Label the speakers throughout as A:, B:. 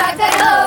A: ਖੁੱਲਾ ਕਰੋ ਮੈਂ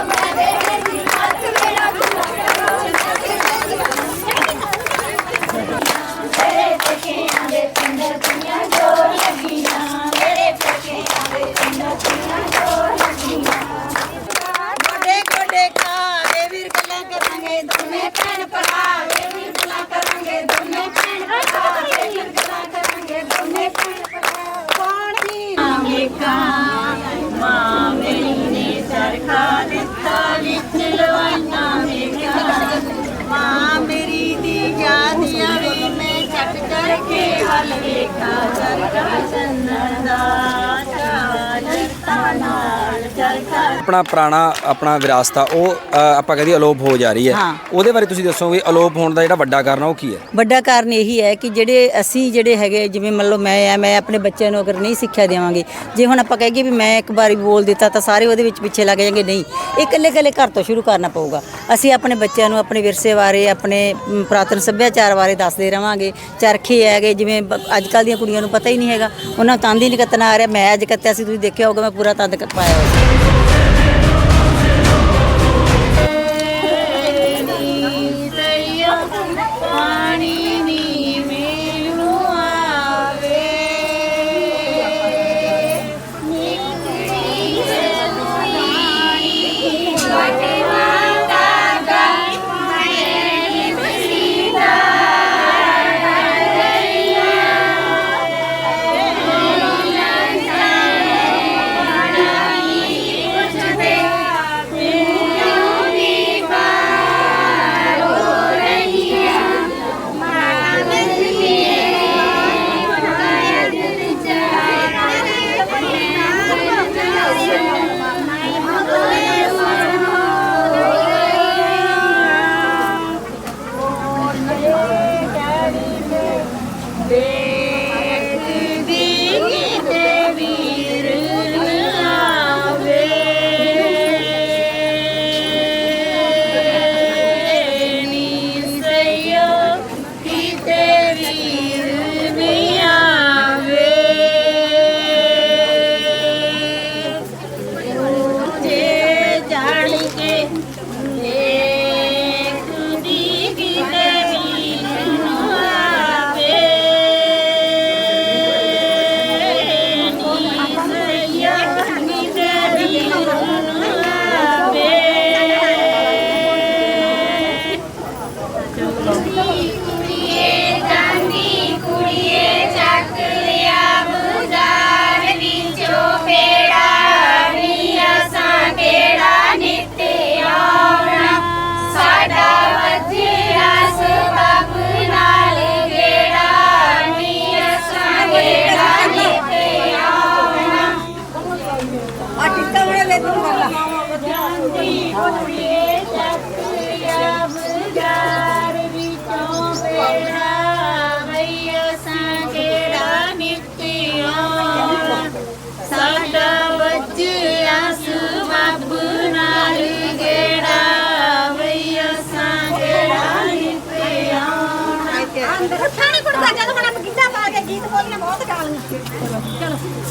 B: ਆਪਣਾ ਪੁਰਾਣਾ ਆਪਣਾ ਵਿਰਾਸਤ ਆ ਉਹ ਅ, ਆਪਾਂ ਕਹਦੇ ਅਲੋਪ ਹੋ ਜਾ ਰਹੀ ਹੈ।
C: ਹਾਂ।
B: ਉਹਦੇ ਬਾਰੇ ਤੁਸੀਂ ਦੱਸੋਗੇ ਅਲੋਪ ਹੋਣ ਦਾ ਜਿਹੜਾ ਵੱਡਾ ਕਾਰਨ ਆ ਉਹ ਕੀ ਹੈ?
C: ਵੱਡਾ ਕਾਰਨ ਇਹੀ ਹੈ ਕਿ ਜਿਹੜੇ ਅਸੀਂ ਜਿਹੜੇ ਹੈਗੇ ਜਿਵੇਂ ਮੰਨ ਲਓ ਮੈਂ ਆ ਮੈਂ ਆਪਣੇ ਬੱਚਿਆਂ ਨੂੰ ਅਗਰ ਨਹੀਂ ਸਿੱਖਿਆ ਦੇਵਾਂਗੇ ਜੇ ਹੁਣ ਆਪਾਂ ਕਹੀਏ ਵੀ ਮੈਂ ਇੱਕ ਵਾਰੀ ਬੋਲ ਦਿੱਤਾ ਤਾਂ ਸਾਰੇ ਉਹਦੇ ਵਿੱਚ ਪਿੱਛੇ ਲੱਗ ਜਾਣਗੇ ਨਹੀਂ। ਇਹ ਇਕੱਲੇ ਇਕੱਲੇ ਘਰ ਤੋਂ ਸ਼ੁਰੂ ਕਰਨਾ ਪਊਗਾ। ਅਸੀਂ ਆਪਣੇ ਬੱਚਿਆਂ ਨੂੰ ਆਪਣੇ ਵਿਰਸੇ ਬਾਰੇ ਆਪਣੇ ਮ, ਪੁਰਾਤਨ ਸੱਭਿਆਚਾਰ ਬਾਰੇ ਦੱਸਦੇ ਰਵਾਂਗੇ। ਚਰਖੇ ਹੈਗੇ ਜਿਵੇਂ ਅੱਜ ਕੱਲ੍ਹ ਦੀਆਂ ਕੁੜੀਆਂ ਨੂੰ ਪਤਾ ਹੀ ਨਹੀਂ ਹੈਗਾ। ਉਹਨਾਂ ਨੂੰ ਤੰਦ ਹੀ ਨਹੀਂ ਕੱਤਣਾ ਆ ਰਿਹਾ। ਮੈਂ ਅੱਜ ਕੱਤਿਆ ਸੀ ਤੁਸੀਂ ਦੇਖਿਆ ਹੋਊਗਾ ਮੈਂ ਪੂਰਾ ਤੰਦ ਕ- ਪਾਇਆ ਹੋਇਆ ਸੀ।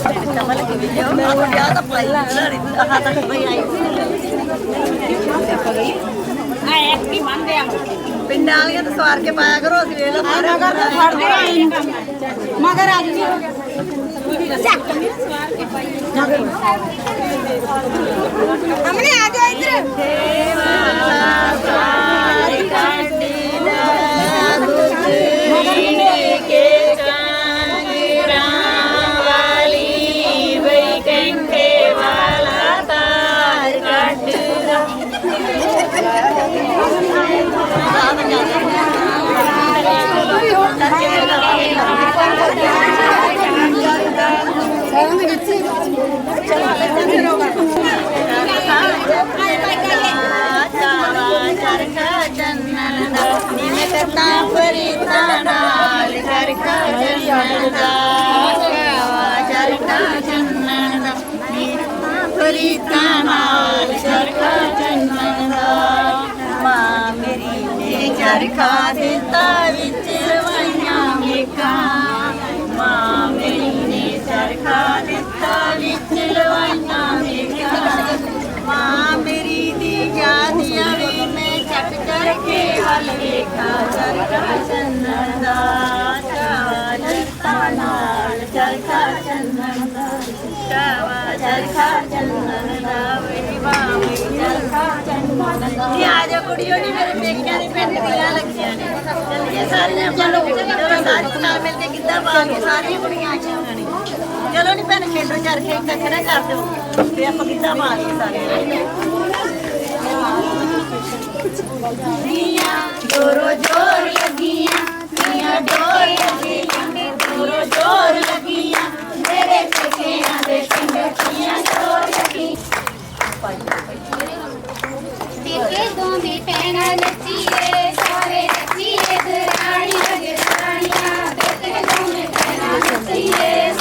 C: ਗਾਲੀਆਂ ਚਲੋ ਕਮਲ ਕੇ ਵੀ ਜਾਓ ਮੈਂ ਵਿਆਹ ਤਾਂ ਪਲਾਈ ਲੜੀ ਆਹ ਤੱਕ ਬਈ ਆਈ ਆ ਇੱਕ ਵੀ
A: ਚਰਖਾ ਚੰਨਨ ਦਾ ਨਿਮੇ ਰੀਤਾਂ ਨਾਲ ਚਰਖਾ ਚੰਨਣ ਦਾ।
C: ਮਾਂ ਮੇਰੀ ਨੇ
A: ਚਰਖਾ ਦਿੱਤਾ ਵਿੱਚ ਰਵਾਈਆਂ ਮੇਕਾਂ ਮਾਂ ਮੇਰੀ ਨੇ ਚਰਖਾ ਦਿੱਤਾ ਵਿੱਚ ਰਵਾਈਆਂ ਮੇਕਾਂ ਮਾਂ ਮੇਰੀ ਦੀ ਯਾਦੀਆਂ ਵੀ ਮੈਂ ਚੱਕ ਕਰਕੇ ਵੱਲ ਵੇਖਾਂ। ਚਰਖਾ ਚੰਨਣ ਦਾ ਰੀਤਾਂ ਨਾਲ ਚਰਖਾ ਚੰਨਣ ਦਾ। ਚਰਖਾ ਚੰਨਣ ਤੁਸੀਂ ਆ ਜਾਓ ਕੁੜੀਓ ਨਹੀਂ ਮੇਰੇ ਪੇਕਿਆਂ ਦੇ ਪਿੰਡ ਦੀਆਂ ਲੱਗੀਆਂ ਨੇ। ਚੱਲੀਏ ਸਾਰੀਆਂ ਆਪਾਂ ਲੋਕ। ਸਾਰੀਆਂ ਨਾਲ ਮਿਲ ਕੇ ਕਿੱਦਾਂ ਪਾਵਾਂਗੇ ਸਾਰੀਆਂ ਕੁੜੀਆਂ ਆ ਜਾਣਗੀਆਂ ਚਲੋ ਨਹੀਂ ਭੈਣ ਖੇਡੋ ਚਰਖੇ ਇਕੱਠੇ ਕਰ ਦਿਓ। ਤੇ ਆਪਾਂ ਕਿੱਦਾਂ ਪਾਵਾਂਗੇ ਸਾਰੀਆਂ ਨੀਆਂ ਜੋਰੋ ਜੋਰ ਲੱਗੀਆਂ। ਨੀਆਂ ਡੋਰ ਲੱਗੀਆਂ ਜੋਰੋ ਜੋਰ ਲੱਗੀਆਂ। ਮੇਰੇ ਪੇਕਿਆਂ ਦੇ ਪਿੰਡ ਦੀਆਂ ਜੋਰ ਲੱਗੀਆਂ।
D: ਇਹ ਦੋਵੇਂ ਪੈਣਾ ਨੱਚੀਏ ਸਾਰੇ ਨੱਚੀਏ ਦਰਾਣੀ ਵਜ ਦਰਾਣੀਆਂ ਬੇਟੇ ਦੋਵੇਂ ਪੈਣਾ ਨੱਚੀਏ।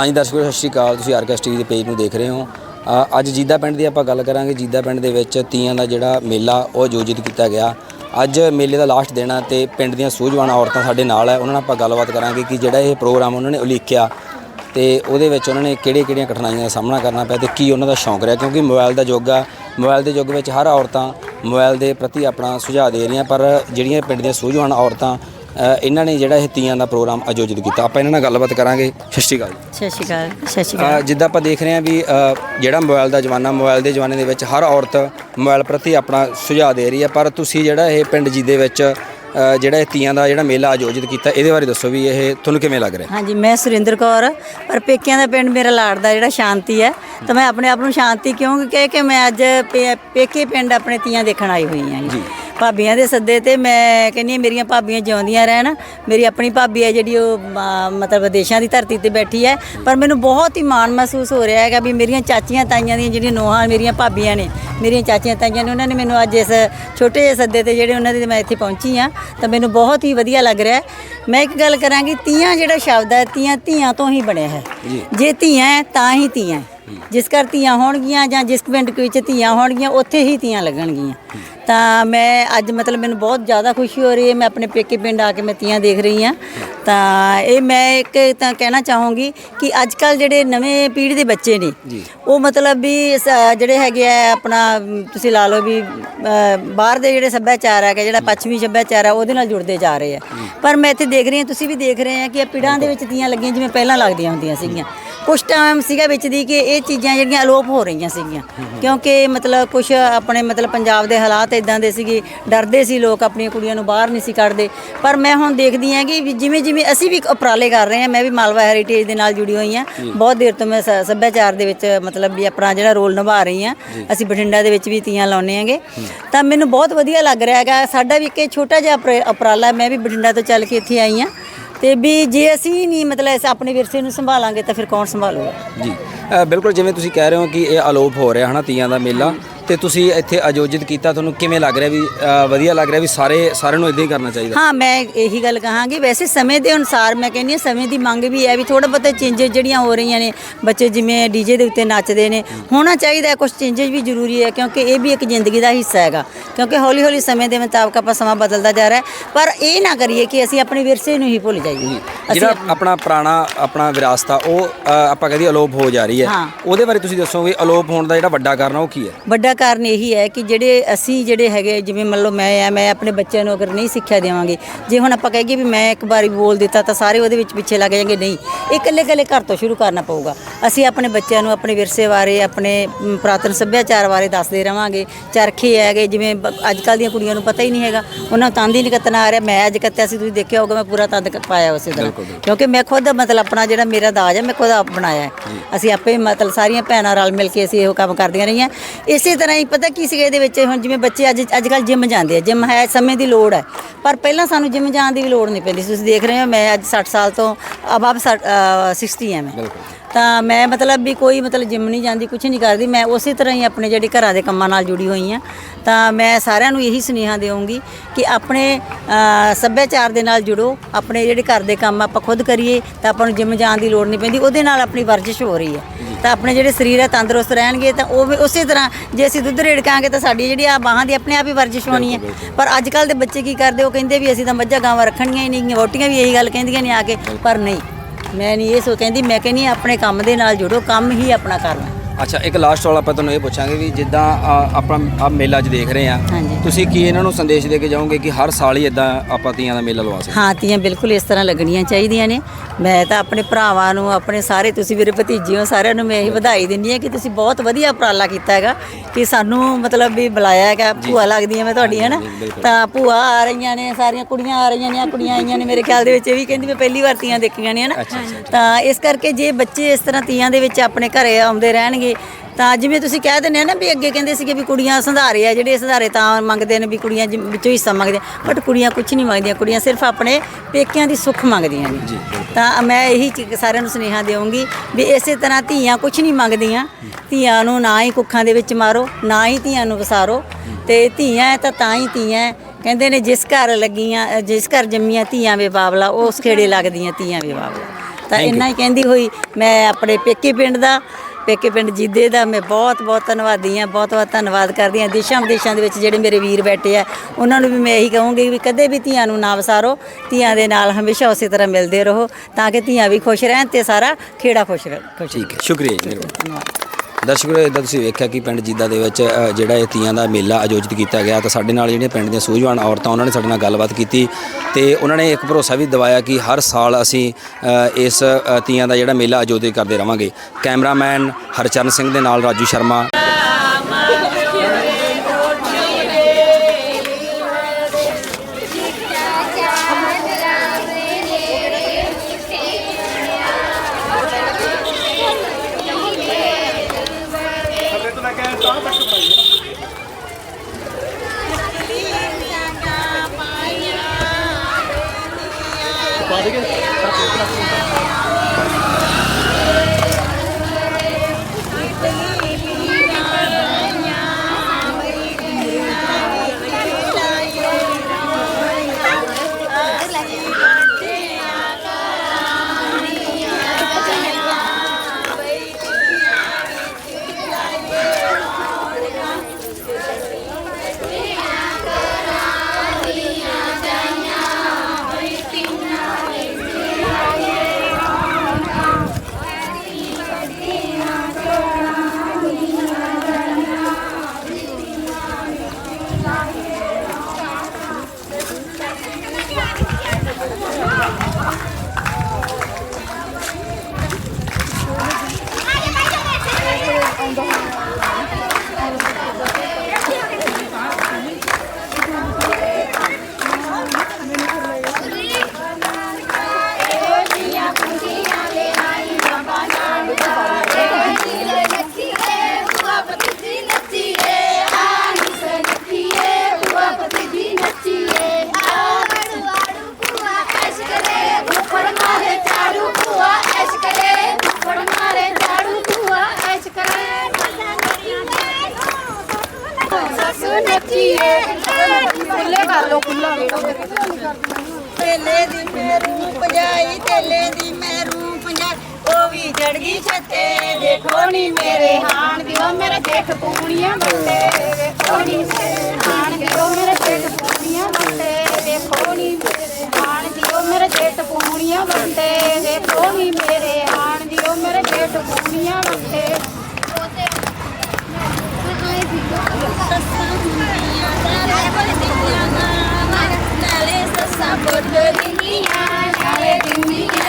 B: ਹਾਂਜੀ ਦਰਸ਼ਕੋ ਸਤਿ ਸ਼੍ਰੀ ਅਕਾਲ। ਤੁਸੀਂ ਆਰਕੈਸਟ ਟੀਵੀ ਦੇ ਪੇਜ ਨੂੰ ਦੇਖ ਰਹੇ ਹੋ। ਅ, ਅੱਜ ਜੀਦਾ ਪਿੰਡ ਦੀ ਆਪਾਂ ਗੱਲ ਕਰਾਂਗੇ। ਜੀਦਾ ਪਿੰਡ ਦੇ ਵਿੱਚ ਤੀਆਂ ਦਾ ਜਿਹੜਾ ਮੇਲਾ ਉਹ ਆਯੋਜਿਤ ਕੀਤਾ ਗਿਆ। ਅੱਜ ਮੇਲੇ ਦਾ ਲਾਸਟ ਦਿਨ ਆ ਤੇ ਪਿੰਡ ਦੀਆਂ ਸੂਝਵਾਨ ਔਰਤਾਂ ਸਾਡੇ ਨਾਲ ਹੈ ਉਹਨਾਂ ਨਾਲ ਆਪਾਂ ਗੱਲਬਾਤ ਕਰਾਂਗੇ ਕਿ ਜਿਹੜਾ ਇਹ ਪ੍ਰੋਗਰਾਮ ਉਹਨਾਂ ਨੇ ਉਲੀਕਿਆ ਤੇ ਉਹਦੇ ਵਿੱਚ ਉਹਨਾਂ ਨੇ ਕਿਹੜੇ-ਕਿਹੜੀਆਂ ਕਠਿਨਾਈਆਂ ਦਾ ਸਾਹਮਣਾ ਕਰਨਾ ਪਿਆ ਤੇ ਕੀ ਉਹਨਾਂ ਦਾ ਸ਼ੌਂਕ ਰਿਹਾ। ਕਿਉਂਕਿ ਮੋਬਾਈਲ ਦਾ ਯੁੱਗ ਆ। ਮੋਬਾਈਲ ਦੇ ਯੁੱਗ ਵਿੱਚ ਹਰ ਔਰਤਾਂ ਮੋਬਾਈਲ ਦੇ ਪ੍ਰਤੀ ਆਪਣਾ ਸੁਝਾਅ ਦੇ ਰਹੀਆਂ ਪਰ ਜਿਹੜੀਆਂ ਪਿੰਡ ਦੀਆਂ ਸੂਝਵਾਨ ਔਰਤਾਂ ਇਹਨਾਂ ਨੇ ਜਿਹੜਾ ਇਹ ਤੀਆਂ ਦਾ ਪ੍ਰੋਗਰਾਮ ਆਯੋਜਿਤ ਕੀਤਾ। ਆਪਾਂ ਇਹਨਾਂ ਨਾਲ ਗੱਲਬਾਤ ਕਰਾਂਗੇ। ਸਤਿ ਸ਼੍ਰੀ ਅਕਾਲ
C: ਸਤਿ ਸ਼੍ਰੀ ਅਕਾਲ ਸਤਿ ਸ਼੍ਰੀ ਅਕਾਲ।
B: ਜਿੱਦਾਂ ਆਪਾਂ ਦੇਖ ਰਹੇ ਹਾਂ ਵੀ ਜਿਹੜਾ ਮੋਬਾਈਲ ਦਾ ਜ਼ਮਾਨਾ ਮੋਬਾਈਲ ਦੇ ਜ਼ਮਾਨੇ ਦੇ ਵਿੱਚ ਹਰ ਔਰਤ ਮੋਬਾਈਲ ਪ੍ਰਤੀ ਆਪਣਾ ਸੁਝਾਅ ਦੇ ਰਹੀ ਹੈ। ਪਰ ਤੁਸੀਂ ਜਿਹੜਾ ਇਹ ਪਿੰਡ ਜੀ ਦੇ ਵਿੱਚ ਜਿਹੜਾ ਇਹ ਤੀਆਂ ਦਾ ਜਿਹੜਾ ਮੇਲਾ ਆਯੋਜਿਤ ਕੀਤਾ ਇਹਦੇ ਬਾਰੇ ਦੱਸੋ ਵੀ ਇਹ ਤੁਹਾਨੂੰ ਕਿਵੇਂ ਲੱਗ ਰਿਹਾ
C: ਹਾਂਜੀ ਮੈਂ ਸੁਰਿੰਦਰ ਕੌਰ ਪਰ ਪੇਕਿਆਂ ਦਾ ਪਿੰਡ ਮੇਰਾ ਲਾੜ ਦਾ ਜਿਹੜਾ ਸ਼ਾਂਤੀ ਹੈ ਤਾਂ ਮੈਂ ਆਪਣੇ ਆਪ ਨੂੰ ਸ਼ਾਂਤੀ ਕਿਉਂ ਕਹਿ ਕੇ ਮੈਂ ਅੱਜ ਪੇਕੇ ਪਿੰਡ ਆਪਣੇ ਤੀਆਂ ਦੇਖਣ ਆਈ ਹੋਈ ਹਾਂ ਜੀ। ਭਾਬੀਆਂ ਦੇ ਸੱਦੇ ਤੇ ਮੈਂ ਕਹਿੰਦੀ ਹਾਂ ਮੇਰੀਆਂ ਭਾਬੀਆਂ ਜਿਉਂਦੀਆਂ ਰਹਿਣ ਮੇਰੀ ਆਪਣੀ ਭਾਬੀ ਹੈ ਜਿਹੜੀ ਉਹ ਮਤਲਬ ਵਿਦੇਸ਼ਾਂ ਦੀ ਧਰਤੀ ਤੇ ਬੈਠੀ ਹੈ ਪਰ ਮੈਨੂੰ ਬਹੁਤ ਹੀ ਮਾਣ ਮਹਿਸੂਸ ਹੋ ਰਿਹਾ ਹੈਗਾ ਵੀ ਮੇਰੀਆਂ ਚਾਚੀਆਂ ਤਾਈਆਂ ਦੀਆਂ ਜਿਹੜੀਆਂ ਨੋਹਾਂ ਮੇਰੀਆਂ ਭਾਬੀਆਂ ਨੇ ਮੇਰੀਆਂ ਚਾਚੀਆਂ ਤਾਈਆਂ ਨੇ ਉਹਨਾਂ ਨੇ ਮੈਨੂੰ ਅੱਜ ਇਸ ਛੋਟੇ ਜਿਹੇ ਸੱਦੇ ਤੇ ਜਿਹੜੇ ਉਹਨਾਂ ਦੇ ਮੈਂ ਇੱਥੇ ਪਹੁੰਚੀ ਆ ਤਾਂ ਮੈਨੂੰ ਬਹੁਤ ਹੀ ਵਧੀਆ ਲੱਗ ਰਿਹਾ। ਮੈਂ ਇੱਕ ਗੱਲ ਕਰਾਂਗੀ ਤੀਆਂ ਜਿਹੜਾ ਸ਼ਬਦ ਹੈ ਤੀਆਂ ਧੀਆਂ ਤੋਂ ਹੀ ਬਣਿਆ ਹੈ
B: ਜੀ।
C: ਧੀਆਂ ਹੈ ਤਾਂ ਹੀ ਹੈ। ਜਿਸ ਘਰ ਧੀਆਂ ਹੋਣਗੀਆਂ ਜਾਂ ਜਿਸ ਪਿੰਡ ਵਿੱਚ ਧੀਆਂ ਹੋਣਗੀਆਂ ਉੱਥੇ ਹੀ ਤੀਆਂ ਲੱਗਣਗੀਆਂ। ਤਾਂ ਮੈਂ ਅੱਜ ਮਤਲਬ ਮੈਨੂੰ ਬਹੁਤ ਜ਼ਿਆਦਾ ਖੁਸ਼ੀ ਹੋ ਰਹੀ ਹੈ ਮੈਂ ਆਪਣੇ ਪੇਕੇ ਪਿੰਡ ਆ ਕੇ ਮੈਂ ਤੀਆਂ ਦੇਖ ਰਹੀ ਹਾਂ। ਤਾਂ ਇਹ ਮੈਂ ਇੱਕ ਤਾਂ ਕਹਿਣਾ ਚਾਹੂੰਗੀ ਕਿ ਅੱਜ ਕੱਲ ਜਿਹੜੇ ਨਵੇਂ ਪੀੜ੍ਹੀ ਦੇ ਬੱਚੇ ਨੇ ਉਹ ਮਤਲਬ ਵੀ ਜਿਹੜੇ ਹੈਗੇ ਆ ਆਪਣਾ ਤੁਸੀਂ ਲਾ ਲਓ ਵੀ ਬਾਹਰ ਦੇ ਜਿਹੜੇ ਸੱਭਿਆਚਾਰ ਹੈਗਾ ਜਿਹੜਾ ਪੱਛਮੀ ਸੱਭਿਆਚਾਰ ਹੈ ਉਹਦੇ ਨਾਲ ਜੁੜਦੇ ਜਾ ਰਹੇ ਆ। ਪਰ ਮੈਂ ਇੱਥੇ ਦੇਖ ਰਹੀ ਹਾਂ ਤੁਸੀਂ ਵੀ ਦੇਖ ਰਹੇ ਆ ਕਿ ਇਹ ਪਿੜਾਂ ਦੇ ਵਿੱਚ ਤੀਆਂ ਲੱਗੀਆਂ ਜਿਵੇਂ ਪਹਿਲਾਂ ਲੱਗਦੀਆਂ ਹੁੰਦੀਆਂ ਸੀਗੀਆਂ। ਕੁਝ ਟਾਈਮ ਸੀਗਾ ਵਿੱਚ ਦੀ ਕਿ ਇਹ ਚੀਜ਼ਾਂ ਜਿਹੜੀਆਂ ਅਲੋਪ ਹੋ ਰਹੀਆਂ ਸੀਗੀਆਂ। ਕਿਉਂਕਿ ਮਤਲਬ ਕੁਝ ਆਪਣੇ ਮਤਲਬ ਪੰਜਾਬ ਦੇ ਹਾਲਾਤ ਇਦਾਂ ਦੇ ਸੀਗੇ ਡਰਦੇ ਸੀ ਲੋਕ ਆਪਣੀਆਂ ਕੁੜੀਆਂ ਨੂੰ ਬਾਹਰ ਨਹੀਂ ਸੀ ਕੱਢਦੇ। ਪਰ ਮੈਂ ਹੁਣ ਦੇਖਦੀ ਹਾਂ ਕਿ ਜਿਵੇਂ ਜਿਵੇਂ ਅਸੀਂ ਵੀ ਉਪਰਾਲੇ ਕਰ ਰਹੇ ਹਾਂ ਮੈਂ ਵੀ ਮਾਲਵਾ ਹੈਰੀਟੇਜ ਦੇ ਨਾਲ ਜੁੜੀ ਹੋਈ ਹਾਂ। ਬਹੁਤ ਦੇਰ ਤੋਂ ਮੈਂ ਸੱਭਿਆਚਾਰ ਦੇ ਵਿੱਚ ਮਤਲਬ ਵੀ ਆਪਣਾ ਜਿਹੜਾ ਰੋਲ ਨਿਭਾ ਰਹੀ ਹਾਂ। ਅਸੀਂ ਬਠਿੰਡਾ ਦੇ ਵਿੱਚ ਵੀ ਤੀਆਂ ਲਾਉਂਦੇ ਆਂਗੇ ਤਾਂ ਮੈਨੂੰ ਬਹੁਤ ਵਧੀਆ ਲੱਗ ਰਿਹਾ ਹੈਗਾ ਸਾਡਾ ਵੀ ਇੱਕ ਛੋਟਾ ਜਿਹਾ ਉਪਰਾ- ਉਪਰਾਲਾ ਮੈਂ ਵੀ ਬਠਿੰਡਾ ਤੋਂ ਚੱਲ ਕੇ ਇੱਥੇ ਆਈ ਹਾਂ। ਤੇ ਵੀ ਜੇ ਅਸੀਂ ਨਹੀਂ ਮਤਲਬ ਆਪਣੇ ਵਿਰਸੇ ਨੂੰ ਸੰਭਾਲਾਂਗੇ ਤਾਂ ਫਿਰ ਕੌਣ ਸੰਭਾਲੂਗਾ?
B: ਜੀ ਬਿਲਕੁਲ ਜਿਵੇਂ ਤੁਸੀਂ ਕਹਿ ਰਹੇ ਹੋ ਕਿ ਇਹ ਅਲੋਪ ਹੋ ਰਿਹਾ ਹਨਾ ਤੀਆਂ ਦਾ ਮੇਲਾ ਤੇ ਤੁਸੀਂ ਇੱਥੇ ਆਯੋਜਿਤ ਕੀਤਾ ਤੁਹਾਨੂੰ ਕਿਵੇਂ ਲੱਗ ਰਿਹਾ ਵੀ ਅ, ਵਧੀਆ ਲੱਗ ਰਿਹਾ ਵੀ ਸਾਰੇ ਸਾਰਿਆਂ ਨੂੰ ਇਦਾਂ ਹੀ ਕਰਨਾ ਚਾਹੀਦਾ?
C: ਹਾਂ ਮੈਂ ਇਹੀ ਗੱਲ ਕਹਾਂਗੀ। ਵੈਸੇ ਸਮੇਂ ਦੇ ਅਨੁਸਾਰ ਮੈਂ ਕਹਿੰਦੀ ਹਾਂ ਸਮੇਂ ਦੀ ਮੰਗ ਵੀ ਹੈ ਵੀ ਥੋੜਾ ਬਹੁਤਾ ਚੇਂਜਸ ਜਿਹੜੀਆਂ ਹੋ ਰਹੀਆਂ ਨੇ ਬੱਚੇ ਜਿਵੇਂ ਡੀਜੇ ਦੇ ਉੱਤੇ ਨੱਚਦੇ ਨੇ ਹੋਣਾ ਚਾਹੀਦਾ ਕੁਝ ਚੇਂਜਸ ਵੀ ਜ਼ਰੂਰੀ ਹੈ ਕਿਉਂਕਿ ਇਹ ਵੀ ਇੱਕ ਜ਼ਿੰਦਗੀ ਦਾ ਹਿੱਸਾ ਹੈਗਾ। ਕਿਉਂਕਿ ਹੌਲੀ ਹੌਲੀ ਸਮੇਂ ਦੇ ਮੁਤਾਬਕ ਆਪਾਂ ਸਮਾਂ ਬਦਲਦਾ ਜਾ ਰਿਹਾ ਹੈ। ਪਰ ਇਹ ਨਾ ਕਰੀਏ ਕਿ ਅਸੀਂ ਆਪਣੇ ਵਿਰਸੇ ਨੂੰ ਹੀ ਭੁੱਲ ਜਾਈਏ। ਅਸੀਂ
B: ਜਿਹੜਾ ਆਪਣਾ ਪੁਰਾਣਾ ਆਪਣਾ ਵਿਰਾਸਤ ਆ ਉਹ ਅ, ਆਪਾਂ ਕਹਿੰਦੇ ਅਲੋਪ ਹੋ ਜਾ ਰਹੀ ਹੈ।
C: ਹਾਂ।
B: ਉਹਦੇ ਬਾਰੇ ਤੁਸੀਂ ਦੱਸੋਗੇ ਅਲੋਪ ਹੋਣ ਦਾ ਜਿਹੜਾ ਵੱਡਾ ਕਾਰਨ ਆ ਉਹ ਕੀ ਹੈ?
C: ਵੱਡਾ ਕਾਰਨ ਇਹੀ ਹੈ ਕਿ ਜਿਹੜੇ ਅਸੀਂ ਜਿਹੜੇ ਹੈਗੇ ਜਿਵੇਂ ਮੰਨ ਲਓ ਮੈਂ ਆ ਮੈਂ ਆਪਣੇ ਬੱਚਿਆਂ ਨੂੰ ਅਗਰ ਨਹੀਂ ਸਿੱਖਿਆ ਦੇਵਾਂਗੇ ਜੇ ਹੁਣ ਆਪਾਂ ਕਹੀਏ ਵੀ ਮੈਂ ਇੱਕ ਵਾਰੀ ਬੋਲ ਦਿੱਤਾ ਤਾਂ ਸਾਰੇ ਉਹਦੇ ਵਿੱਚ ਪਿੱਛੇ ਲੱਗ ਜਾਣਗੇ ਨਹੀਂ। ਇਹ ਇਕੱਲੇ ਇਕੱਲੇ ਘਰ ਤੋਂ ਸ਼ੁਰੂ ਕਰਨਾ ਪਊਗਾ। ਅਸੀਂ ਆਪਣੇ ਬੱਚਿਆਂ ਨੂੰ ਆਪਣੇ ਵਿਰਸੇ ਬਾਰੇ ਆਪਣੇ ਪੁਰਾਤਨ ਸੱਭਿਆਚਾਰ ਬਾਰੇ ਦੱਸਦੇ ਰਵਾਂਗੇ। ਚਰਖੇ ਹੈਗੇ ਜਿਵੇਂ ਅੱਜ ਕੱਲ ਦੀਆਂ ਕੁੜੀਆਂ ਨੂੰ ਪਤਾ ਹੀ ਨਹੀਂ ਹੈਗਾ। ਉਹਨਾਂ ਤੰਦ ਹੀ ਨਹੀਂ ਕੱਤਣਾ ਆ ਰਿਹਾ। ਮੈਂ ਅੱਜ ਕੱਤਿਆ ਸੀ ਤੁਸੀਂ ਦੇਖਿਆ ਹੋਊਗਾ ਮੈਂ ਪੂਰਾ ਤੰਦ ਪਾਇਆ ਉਸੇ ਦਿਨ ਕਿਉਂਕਿ ਮੈਂ ਖੁਦ ਮਤਲਬ ਆਪਣਾ ਜਿਹੜਾ ਮੇਰਾ ਦਾਜ ਹੈ ਮੈਂ ਖੁਦ ਆਪ ਬਣਾਇਆ ਅਸੀਂ ਆਪੇ ਮਤਲਬ ਸਾਰੀਆਂ ਭੈਣਾਂ ਰਲ ਮਿਲ ਕੇ ਅਸੀਂ ਇਹੋ ਕੰਮ ਕਰਦੀਆਂ ਰਹੀਆਂ। ਇਸੇ ਤਰ੍ਹਾਂ ਹੀ ਪਤਾ ਕੀ ਸੀਗਾ ਇਹਦੇ ਵਿੱਚ? ਹੁਣ ਜਿਵੇਂ ਬੱਚੇ ਅੱਜ ਅੱਜ ਕੱਲ ਜਿਮ ਜਾਂਦੇ ਆ, ਜਿਮ ਹੈ, ਸਮੇਂ ਦੀ ਲੋੜ ਹੈ। ਪਰ ਪਹਿਲਾਂ ਸਾਨੂੰ ਜਿਮ ਜਾਣ ਦੀ ਵੀ ਲੋੜ ਨਹੀਂ ਪੈਂਦੀ ਸੀ। ਤੁਸੀਂ ਦੇਖ ਰਹੇ ਹੋ, ਮੈਂ ਅੱਜ 60 ਸਾਲ ਤੋਂ ਅਬਵ 60 ਆ ਮੈਂ। ਤਾਂ ਮੈਂ ਮਤਲਬ ਵੀ ਕੋਈ ਮਤਲਬ ਜਿਮ ਨਹੀਂ ਜਾਂਦੀ ਕੁਝ ਨਹੀਂ ਕਰਦੀ ਮੈਂ ਉਸੇ ਤਰ੍ਹਾਂ ਹੀ ਆਪਣੇ ਜਿਹੜੇ ਘਰਾਂ ਦੇ ਕੰਮਾਂ ਨਾਲ ਜੁੜੀ ਹੋਈ ਆ ਤਾਂ ਮੈਂ ਸਾਰਿਆਂ ਨੂੰ ਇਹੀ ਸੁਨੇਹਾ ਦੇਵਾਂਗੀ ਕਿ ਆਪਣੇ ਸੱਭਿਆਚਾਰ ਦੇ ਨਾਲ ਜੁੜੋ ਆਪਣੇ ਜਿਹੜੇ ਘਰ ਦੇ ਕੰਮ ਆਪਾਂ ਖੁਦ ਕਰੀਏ ਤਾਂ ਆਪਾਂ ਨੂੰ ਜਿਮ ਜਾਣ ਦੀ ਲੋੜ ਨਹੀਂ ਪੈਂਦੀ ਉਹਦੇ ਨਾਲ ਆਪਣੀ ਵਰਜਿਸ਼ ਹੋ ਰਹੀ ਹੈ। ਤਾਂ ਆਪਣੇ ਜਿਹੜੇ ਸਰੀਰ ਹੈ ਤੰਦਰੁਸਤ ਰਹਿਣਗੇ ਤਾਂ ਉਹ ਵੀ ਉਸੇ ਤਰ੍ਹਾਂ ਜੇ ਅਸੀਂ ਦੁੱਧ ਰੇੜਕਾਂਗੇ ਤਾਂ ਸਾਡੀ ਜਿਹੜੀ ਆ ਬਾਹਾਂ ਦੀ ਆਪਣੇ ਆਪ ਹੀ ਵਰਜਿਸ਼ ਹੋਣੀ ਹੈ। ਪਰ ਅੱਜ ਕੱਲ ਦੇ ਬੱਚੇ ਕੀ ਕਰਦੇ ਉਹ ਕਹਿੰਦੇ ਵੀ ਅਸੀਂ ਤਾਂ ਮੱਝਾਂ ਗਾਵਾਂ ਰੱਖਣੀਆਂ ਹੀ ਨਹੀਂ ਵੋਟੀਆਂ ਵੀ ਇਹੀ ਗੱਲ ਕਹਿੰਦੀਆਂ ਨੇ ਆ ਕੇ ਪਰ ਨਹੀਂ। ਮੈਂ ਨਹੀਂ ਇਹ ਸੋ ਕਹਿੰਦੀ, ਮੈਂ ਕਹਿੰਦੀ ਆਪਣੇ ਕੰਮ ਦੇ ਨਾਲ ਜੁੜੋ, ਕੰਮ ਹੀ ਆਪਣਾ ਕਰਨਾ।
B: ਅੱਛਾ ਇੱਕ ਲਾਸਟ ਵਾਲਾ ਆਪਾਂ ਤੁਹਾਨੂੰ ਇਹ ਪੁੱਛਾਂਗੇ ਵੀ ਜਿੱਦਾਂ ਅ, ਆਪਣਾ ਆ ਮੇਲਾ ਅੱਜ ਦੇਖ ਰਹੇ ਆ
C: ਹਾਂਜੀ।
B: ਤੁਸੀਂ ਕੀ ਇਹਨਾਂ ਨੂੰ ਸੰਦੇਸ਼ ਦੇ ਕੇ ਜਾਓਗੇ ਕਿ ਹਰ ਸਾਲ ਹੀ ਇਦਾਂ ਆਪਾਂ ਤੀਆਂ ਦਾ ਮੇਲਾ ਲਵਾ ਸਕਦੇ
C: ਹਾਂ? ਤੀਆਂ ਬਿਲਕੁਲ ਇਸ ਤਰ੍ਹਾਂ ਲੱਗਣੀਆਂ ਚਾਹੀਦੀਆਂ ਨੇ। ਮੈਂ ਤਾਂ ਆਪਣੇ ਭਰਾਵਾਂ ਨੂੰ ਆਪਣੇ ਸਾਰੇ ਤੁਸੀਂ ਮੇਰੇ ਭਤੀਜੇ ਹੋ ਸਾਰਿਆਂ ਨੂੰ ਮੈਂ ਇਹ ਵਧਾਈ ਦਿੰਦੀ ਹਾਂ ਕਿ ਤੁਸੀਂ ਬਹੁਤ ਵਧੀਆ ਉਪਰਾਲਾ ਕੀਤਾ ਹੈਗਾ ਕਿ ਸਾਨੂੰ ਮਤਲਬ ਵੀ ਬੁਲਾਇਆ ਹੈਗਾ ਭੂਆ ਲੱਗਦੀਆਂ ਮੈਂ ਤੁਹਾਡੀ ਹੈ ਨਾ ਤਾਂ ਭੂਆ ਆ ਰਹੀਆਂ ਨੇ ਸਾਰੀਆਂ ਕੁੜੀਆਂ ਆ ਰਹੀਆਂ ਨੇ ਆ ਕੁੜੀਆਂ ਆਈਆਂ ਨੇ ਮੇਰੇ ਖਿਆਲ ਦੇ ਵਿੱਚ ਇਹ ਵੀ ਕਹਿੰਦੀ ਮੈਂ ਪਹਿਲੀ ਵਾਰ ਤੀਆਂ ਦੇਖੀਆਂ ਨੇ ਹਨਾ? ਤਾਂ ਇਸ ਕਰਕੇ ਜੇ ਬੱਚੇ ਇਸ ਤਰ੍ਹਾਂ ਤੀਆਂ ਦੇ ਵਿੱਚ ਆਪਣੇ ਘਰੇ ਆਉਂਦੇ ਰਹਿਣਗੇ ਤਾਂ ਜਿਵੇਂ ਤੁਸੀਂ ਕਹਿ ਦਿੰਦੇ ਆ ਨਾ ਵੀ ਅੱਗੇ ਕਹਿੰਦੇ ਸੀਗੇ ਵੀ ਕੁੜੀਆਂ ਸੰਧਾਰੇ ਆ ਜਿਹੜੇ ਸੰਧਾਰੇ ਤਾਂ ਮੰਗਦੇ ਨੇ ਵੀ ਕੁੜੀਆਂ ਜਿ- ਵਿੱਚੋਂ ਹਿੱਸਾ ਮੰਗਦੇ ਬਟ ਕੁੜੀਆਂ ਕੁਝ ਨਹੀਂ ਮੰਗਦੀਆਂ ਕੁੜੀਆਂ ਸਿਰਫ ਆਪਣੇ ਪੇਕਿਆਂ ਦੀ ਸੁੱਖ ਮੰਗਦੀਆਂ ਨੇ। ਤਾਂ ਮੈਂ ਇਹੀ ਚੀਜ਼ ਸਾਰਿਆਂ ਨੂੰ ਸੁਨੇਹਾ ਦੇਵਾਂਗੀ ਵੀ ਇਸੇ ਤਰ੍ਹਾਂ ਧੀਆਂ ਕੁਝ ਨਹੀਂ ਮੰਗਦੀਆਂ ਧੀਆਂ ਨੂੰ ਨਾ ਹੀ ਕੁੱਖਾਂ ਦੇ ਵਿੱਚ ਮਾਰੋ ਨਾ ਹੀ ਧੀਆਂ ਨੂੰ ਵਸਾਰੋ ਤੇ ਧੀਆਂ ਹੈ ਤਾਂ ਤਾਂ ਹੀ ਧੀਆਂ ਹੈ। ਕਹਿੰਦੇ ਨੇ ਜਿਸ ਘਰ ਲੱਗੀਆਂ ਅ, ਜਿਸ ਘਰ ਜੰਮੀਆਂ ਧੀਆਂ ਵੇ ਬਾਬਲਾ ਉਸ ਖੇੜੇ ਲੱਗਦੀਆਂ ਧੀਆਂ ਵੇ ਬਾਬਲਾ ਤਾਂ ਇੰਨਾ ਹੀ ਕਹਿੰਦੀ ਹੋਈ ਮੈਂ ਆਪਣੇ ਪੇਕੇ ਪਿੰਡ ਦਾ ਪੇਕੇ ਪਿੰਡ ਜੀਦੇ ਦਾ ਮੈਂ ਬਹੁਤ ਬਹੁਤ ਧੰਨਵਾਦੀ ਹਾਂ ਬਹੁਤ ਬਹੁਤ ਧੰਨਵਾਦ ਕਰਦੀ ਹਾਂ। ਦੇਸ਼ਾਂ ਵਿਦੇਸ਼ਾਂ ਦੇ ਵਿੱਚ ਜਿਹੜੇ ਮੇਰੇ ਵੀਰ ਬੈਠੇ ਆ ਉਹਨਾਂ ਨੂੰ ਵੀ ਮੈਂ ਇਹੀ ਕਹੂੰਗੀ ਵੀ ਕਦੇ ਵੀ ਧੀਆਂ ਨੂੰ ਨਾ ਵਸਾਰੋ ਧੀਆਂ ਦੇ ਨਾਲ ਹਮੇਸ਼ਾ ਉਸੇ ਤਰ੍ਹਾਂ ਮਿਲਦੇ ਰਹੋ ਤਾਂ ਕਿ ਧੀਆਂ ਵੀ ਖੁਸ਼ ਰਹਿਣ ਤੇ ਸਾਰਾ ਖੇੜਾ ਖੁਸ਼ ਰਹੇ
B: ਠੀਕ ਹੈ ਸ਼ੁਕਰੀਆ ਜੀ
C: ਧੰਨਵਾਦ।
B: ਦਰਸ਼ਕੋ ਇਦਾਂ ਤੁਸੀਂ ਵੇਖਿਆ ਕਿ ਪਿੰਡ ਜੀਦਾ ਦੇ ਵਿੱਚ ਅ, ਜਿਹੜਾ ਇਹ ਤੀਆਂ ਦਾ ਮੇਲਾ ਆਯੋਜਿਤ ਕੀਤਾ ਗਿਆ ਤਾਂ ਸਾਡੇ ਨਾਲ ਜਿਹੜੀਆਂ ਪਿੰਡ ਦੀਆਂ ਸੂਝਵਾਨ ਔਰਤਾਂ ਉਹਨਾਂ ਨੇ ਸਾਡੇ ਨਾਲ ਗੱਲਬਾਤ ਕੀਤੀ ਤੇ ਉਹਨਾਂ ਨੇ ਇੱਕ ਭਰੋਸਾ ਵੀ ਦਿਵਾਇਆ ਕਿ ਹਰ ਸਾਲ ਅਸੀਂ ਅ, ਇਸ ਅ, ਤੀਆਂ ਦਾ ਜਿਹੜਾ ਮੇਲਾ ਆਯੋਜਿਤ ਕਰਦੇ ਰਵਾਂਗੇ। ਕੈਮਰਾਮੈਨ ਹਰਚਰਨ ਸਿੰਘ ਦੇ ਨਾਲ ਰਾਜੂ ਸ਼ਰਮਾ। ਤੇਲੇ ਦੀ ਮੇਰੂ ਪਜਾਈ ਤੇਲੇ ਦੀ ਮੇਰੂ ਪਜਾਈ ਉਹ ਵੀ ਜੜ ਗਈ ਛੱਤੇ, ਦੇਖੋ ਨੀ ਮੇਰੇ ਹਾਣ ਦਿਓ ਮੇਰੇ ਦੇਖ ਪੂਣੀਆਂ ਬੱਤੇ ਦੇਖੋ ਨੀ ਮੇਰੇ ਹਾਣ ਦਿਓ ਮੇਰੇ ਦੇਖ ਪੂਣੀਆਂ ਬੱਤੇ ਦੇਖੋ ਨੀ ਮੇਰੇ ਹਾਣ ਦਿਓ ਮੇਰੇ ਦੇਖ ਪੂਣੀਆਂ ਬੱਤੇ ਦੇਖੋ ਨੀ ਮੇਰੇ ਹਾਣ ਦਿਓ ਮੇਰੇ ਦੇਖ ਪੂਣੀਆਂ ਬੱਤੇ
D: ਨਾਲੇ ਸੱਸਾਂ ਪੁੱਤ ਦਿੰਦੀਆਂ ਨਾਲੇ ਦਿੰਦੀਆਂ ਰਹਿਣ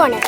D: कौन है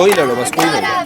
E: ਦੋ ਹੀ
D: ਲੈ